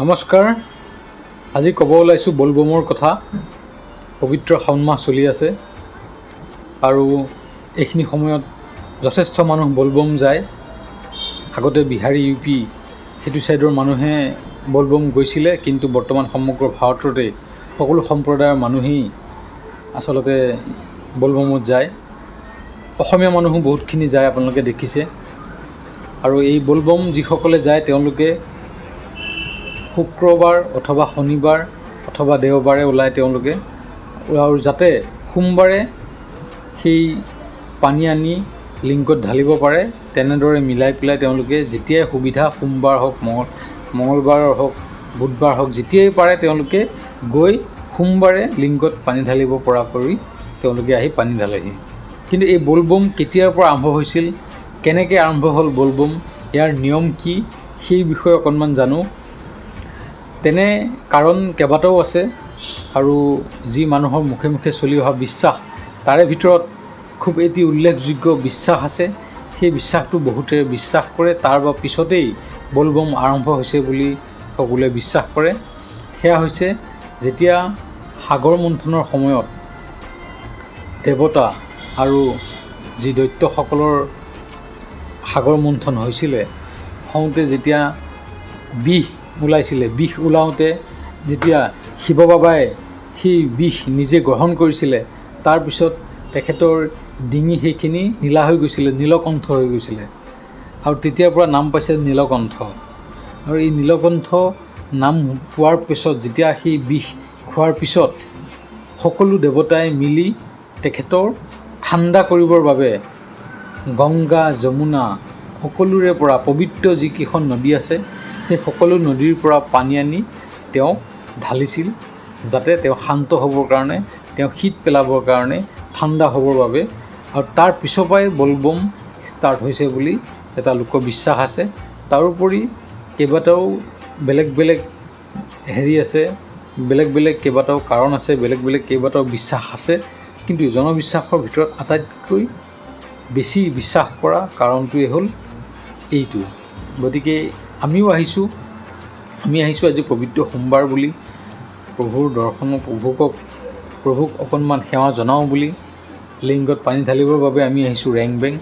নমস্কাৰ। আজি ক'ব ওলাইছোঁ বলবমৰ কথা। পবিত্ৰ শাওণ মাহ চলি আছে। আৰু এইখিনি সময়ত যথেষ্ট মানুহ বলবম যায়। আগতে বিহাৰী ইউ পি সেইটো ছাইডৰ মানুহে বলবম গৈছিলে কিন্তু বৰ্তমান সমগ্ৰ ভাৰততে সকলো সম্প্ৰদায়ৰ মানুহেই আচলতে বলবমত যায়। অসমীয়া মানুহো বহুতখিনি যায় আপোনালোকে দেখিছে। আৰু এই বলবম যিসকলে যায় তেওঁলোকে শুক্ৰবাৰ অথবা শনিবাৰ অথবা দেওবাৰে ওলাই তেওঁলোকে আৰু যাতে সোমবাৰে সেই পানী আনি লিংকত ঢালিব পাৰে তেনেদৰে মিলাই পেলাই তেওঁলোকে যেতিয়াই সুবিধা সোমবাৰ হওক মঙল মঙলবাৰ হওক বুধবাৰ হওক যেতিয়াই পাৰে তেওঁলোকে গৈ সোমবাৰে লিংকত পানী ঢালিব পৰা কৰি তেওঁলোকে আহি পানী ঢালেহি। কিন্তু এই বলবম কেতিয়াৰ পৰা আৰম্ভ হৈছিল কেনেকৈ আৰম্ভ হ'ল বলবম ইয়াৰ নিয়ম কি সেই বিষয়ে অকণমান জানো। তেনে কাৰণ কেইবাটাও আছে আৰু যি মানুহৰ মুখে মুখে চলি অহা বিশ্বাস তাৰে ভিতৰত খুব এটি উল্লেখযোগ্য বিশ্বাস আছে। সেই বিশ্বাসটো বহুতে বিশ্বাস কৰে তাৰ বা পিছতেই বলবম আৰম্ভ হৈছে বুলি সকলোৱে বিশ্বাস কৰে। সেয়া হৈছে যেতিয়া সাগৰ মন্থনৰ সময়ত দেৱতা আৰু যি দৈত্যসকলৰ সাগৰ মন্থন হৈছিলে হওঁতে যেতিয়া বিষ ওলাইছিলে বিষ ওলাওঁতে যেতিয়া শিৱ বাবাই সেই বিষ নিজে গ্ৰহণ কৰিছিলে তাৰপিছত তেখেতৰ ডিঙি সেইখিনি নীলা হৈ গৈছিলে নীলকণ্ঠ হৈ গৈছিলে। আৰু তেতিয়াৰ পৰা নাম পাইছে নীলকণ্ঠ। আৰু এই নীলকণ্ঠ নাম পোৱাৰ পিছত যেতিয়া সেই বিষ খোৱাৰ পিছত সকলো দেৱতাই মিলি তেখেতৰ ঠাণ্ডা কৰিবৰ বাবে গংগা যমুনা সকলোৰে পৰা পবিত্ৰ যিকেইখন নদী আছে সেই সকলো নদীৰ পৰা পানী আনি তেওঁক ঢালিছিল যাতে তেওঁ শান্ত হ'বৰ কাৰণে তেওঁ শীত পেলাবৰ কাৰণে ঠাণ্ডা হ'বৰ বাবে। আৰু তাৰ পিছৰ পৰাই বলবম ষ্টাৰ্ট হৈছে বুলি এটা লোকবিশ্বাস আছে। তাৰোপৰি কেইবাটাও বেলেগ বেলেগ হেৰি আছে বেলেগ বেলেগ কেইবাটাও কাৰণ আছে বেলেগ বেলেগ কেইবাটাও বিশ্বাস আছে। কিন্তু জনবিশ্বাসৰ ভিতৰত আটাইতকৈ বেছি বিশ্বাস কৰা কাৰণটোৱে হ'ল এইটো গতিকে আমিও আহিছোঁ। আমি আহিছোঁ আজি পবিত্ৰ সোমবাৰ বুলি। প্ৰভুৰ দৰ্শন প্ৰভুকক প্ৰভুক অকণমান সেৱা জনাওঁ বুলি। লিংগত পানী ঢালিবৰ বাবে আমি আহিছোঁ ৰেং বেং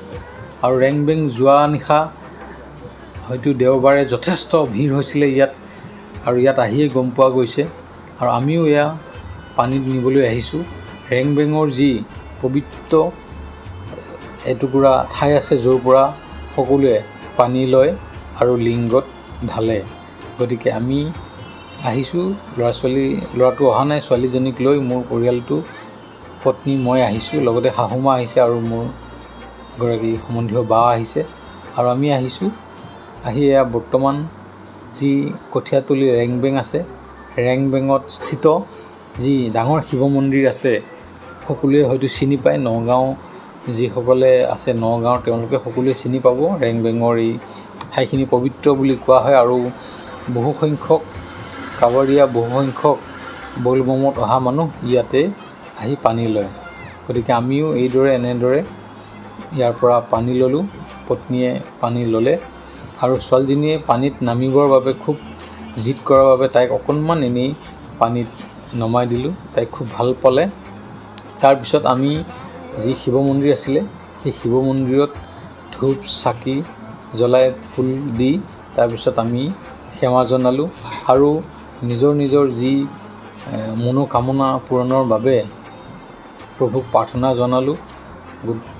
আৰু ৰেং বেং যোৱা নিশা হয়তো দেওবাৰে যথেষ্ট ভিৰ হৈছিলে ইয়াত। আৰু ইয়াত আহিয়ে গম পোৱা গৈছে। আৰু আমিও এয়া পানীত নিবলৈ আহিছোঁ। ৰেং বেঙৰ যি পবিত্ৰ এটুকুৰা ঠাই আছে য'ৰ পৰা সকলোৱে পানী লয় আৰু লিংগত ঢালে। গতিকে আমি আহিছোঁ ল'ৰা ছোৱালী ল'ৰাটো অহা নাই ছোৱালীজনীক লৈ মোৰ পৰিয়ালটো পত্নী মই আহিছোঁ লগতে শাহুমা আহিছে আৰু মোৰ এগৰাকী সম্বন্ধীয় বা আহিছে। আৰু আমি আহিছোঁ আহি এয়া বৰ্তমান যি কঠীয়াতলী ৰেংবেং আছে ৰেংবেঙত স্থিত যি ডাঙৰ শিৱ মন্দিৰ আছে সকলোৱে হয়তো চিনি পায় নগাঁও যিসকলে আছে নগাঁৱৰ তেওঁলোকে সকলোৱে চিনি পাব। ৰেংবেঙৰ এই ঠাইখিনি পবিত্ৰ বুলি কোৱা হয় আৰু বহু সংখ্যক কাৱৰীয়া বহু সংখ্যক বলবমত অহা মানুহ ইয়াতে আহি পানী লয়। গতিকে আমিও এইদৰে এনেদৰে ইয়াৰ পৰা পানী ল'লোঁ পত্নীয়ে পানী ল'লে আৰু ছোৱালীজনীয়ে পানীত নামিবৰ বাবে খুব জিদ কৰাৰ বাবে তাইক অকণমান এনেই পানীত নমাই দিলোঁ। তাইক খুব ভাল পালে। তাৰপিছত আমি যি শিৱ মন্দিৰ আছিলে সেই শিৱ মন্দিৰত ধূপ, চাকি জ্বলাই ফুল দি তাৰপিছত আমি সেৱা জনালোঁ আৰু নিজৰ নিজৰ যি মনোকামনা পূৰণৰ বাবে প্ৰভুক প্ৰাৰ্থনা জনালোঁ।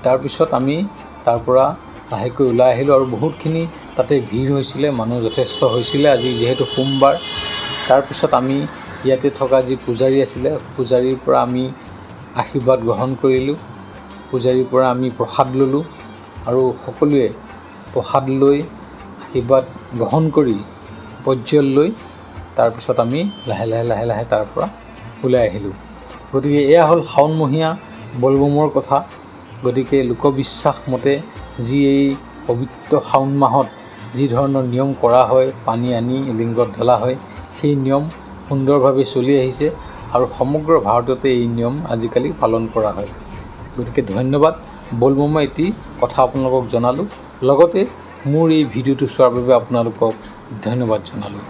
তাৰপিছত আমি তাৰ পৰা লাহেকৈ ওলাই আহিলোঁ আৰু বহুতখিনি তাতে ভিৰ হৈছিলে, মানুহ যথেষ্ট হৈছিলে আজি যিহেতু সোমবাৰ। তাৰপিছত আমি ইয়াতে থকা যি পূজাৰী আছিলে, পূজাৰীৰ পৰা আমি আশীৰ্বাদ গ্ৰহণ কৰিলোঁ। পূজাৰীৰ পৰা আমি প্ৰসাদ ল'লোঁ আৰু সকলোৱে প্ৰসাদ লৈ আশীৰ্বাদ গ্ৰহণ কৰি পৰ্য্যল লৈ তাৰপিছত আমি লাহে লাহে লাহে লাহে তাৰ পৰা ওলাই আহিলোঁ। গতিকে এয়া হ'ল শাওণমহীয়া বলবমৰ কথা। গতিকে লোকবিশ্বাস মতে যি এই পবিত্ৰ শাওণ মাহত যি ধৰণৰ নিয়ম কৰা হয়, পানী আনি লিংগত ঢলা হয়, সেই নিয়ম সুন্দৰভাৱে চলি আহিছে আৰু সমগ্ৰ ভাৰততে এই নিয়ম আজিকালি পালন কৰা হয়। গতিকে ধন্যবাদ। বলবমে এটি কথা আপোনালোকক জনালোঁ। লগতে মোৰ এই ভিডিঅ'টো চোৱাৰ বাবে আপোনালোকক ধন্যবাদ জনালোঁ।